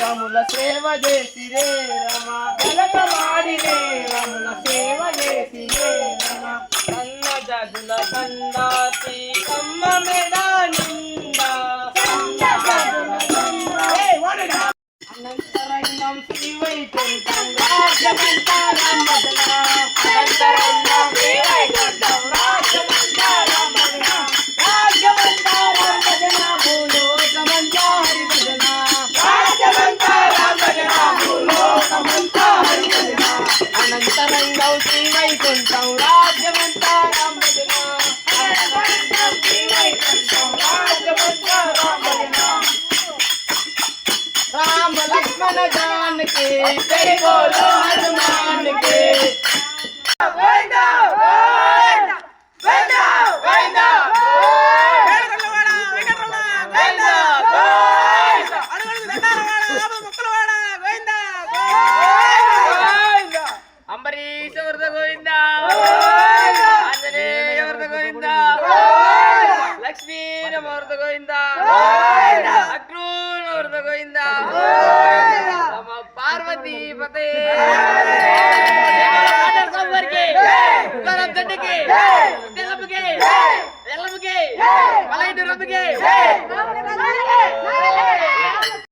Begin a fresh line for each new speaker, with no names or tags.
రాముల సేవ చేసి రే రమ కలక మాడిరే రాముల సేవ చేసి రే రమ అన్న జాతుల అనంతరంగం శ్రీ వైకుంఠం రాజ్యమంతా రామ मन जान के जय बोलो हनुमान के वेदा वेदा वेदा
वेदा
அம்பரீஷ் ஒருத்த கோவிந்தா ஆஞ்சநேய ஒருத்த கோவிந்தா லக்ஷ்மி நம்ம ஒருத்த கோவிந்தா அக்ரூன் ஒருத்த கோவிந்தா భారతి తెలుపుకి ఎల్లపుకి మలైటి రొబ్బుకి